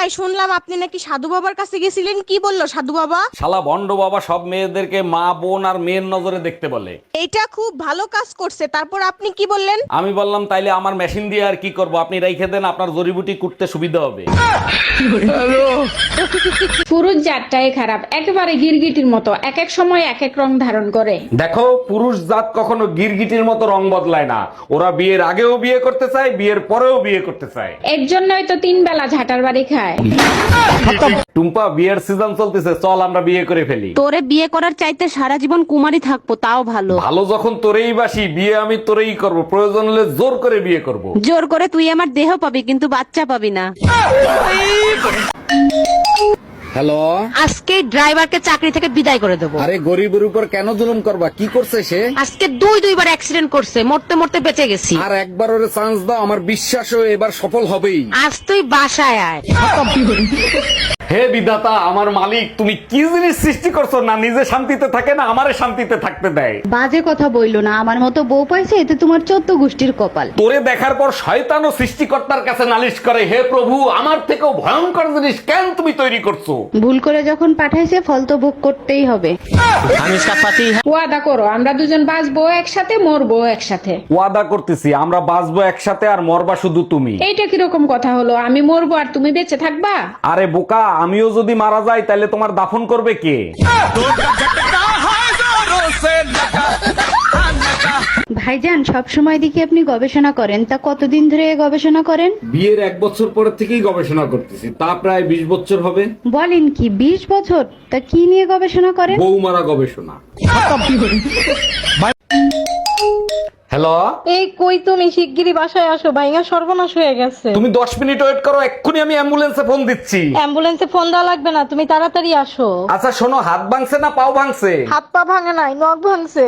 ভাই শুনলাম আপনি নাকি সাধু বাবার কাছে গেছিলেন। কি বলল সাধু বাবা? শালা ভণ্ড বাবা সব মেয়েদেরকে মা বোন আর মেয়ের নজরে দেখতে বলে। এটা খুব ভালো কাজ করছে। তারপর আপনি কি বললেন? আমি বললাম তাইলে আমার মেশিন দিয়ে আর কি করব? আপনি রেখে দেন আপনার জড়িবুটি কুটতে সুবিধা হবে। পুরুষ জাতটাই খারাপ একেবারে গিরগিটির মতো এক এক সময় এক এক রং ধারণ করে। দেখো পুরুষ জাত কখনো গিরগিটির মতো রং বদলায় না। ওরা বিয়ের আগেও বিয়ে করতে চায় বিয়ের পরেও বিয়ে করতে চায়। এর জন্যই তো তিন বেলা ঝাটার বাড়ি খায়। টুম্পা বিয়ের সিজন চলতেছে চল আমরা বিয়ে করে ফেলি। তোরে বিয়ে করার চাইতে সারা জীবন কুমারী থাকব তাও ভালো। ভালো যখন তোরেই বাসি বিয়ে আমি তোরেই করব। প্রয়োজন হলে জোর করে বিয়ে করব। জোর করে তুই আমার দেহ পাবি কিন্তু বাচ্চা পাবি না। হ্যালো? আজকে ড্রাইভারকে চাকরি থেকে বিদায় করে দেবো। আরে গরিবের উপর কেন জুলুম করবা? কি করছে সে? আজকে দুই দুইবার অ্যাক্সিডেন্ট করছে মরতে মরতে বেঁচে গেছি। আর একবার ওরে চান্স দাও আমার বিশ্বাসও এবার সফল হবেই। আজ তুই বাসায় আয়। হে বিধাতা আমার মালিক তুমি কি জিনিস সৃষ্টি করছ? না নিজে শান্তিতে থাকে না আমারে শান্তিতে থাকতে দেয়। বাজে কথা বইলো না আমার মতো বউ পাইছে এতে তোমার চোদ্দ গোষ্ঠীর কপাল। তোরে দেখার পর শয়তান ও সৃষ্টিকর্তার কাছে নালিশ করে হে প্রভু আমার থেকেও ভয়ঙ্কর জিনিস কেন তুমি তৈরি করছ? ভুল করে যখন পাঠাইছে ফল তো ভোগ করতেই হবে। ওয়াদা করো আমরা দুজন বাঁচবো একসাথে মরবো একসাথে। ওয়াদা করতেছি আমরা বাঁচবো একসাথে আর মরবা শুধু তুমি। এইটা কীরকম কথা হলো? আমি মরবো আর তুমি বেঁচে থাকবা? আরে বোকা আমিও যদি মারা যাই তাহলে তোমার দাফন করবে কে? ভাইজান সব সময় দেখি আপনি গবেষণা করেন। তা কতদিন ধরে গবেষণা করেন? বিয়ের এক বছর পরের থেকেই গবেষণা করতেছি। তা প্রায় বিশ বছর হবে। বলেন কি বিশ বছর? তা কি নিয়ে গবেষণা করেন? বৌমারা গবেষণা। হ্যালো এই কই তুমি? শিগগিরই বাসায় আসো ভাইঙ্গা সর্বনাশ হয়ে গেছে। তুমি দশ মিনিট ওয়েট করো এক্ষুনি আমি অ্যাম্বুলেন্সে ফোন দিচ্ছি। অ্যাম্বুলেন্সে ফোন দেওয়া লাগবে না তুমি তাড়াতাড়ি আসো। আচ্ছা শোনো হাত ভাঙছে না পাও ভাঙছে? হাত পা ভাঙে নাই নখ ভাঙছে।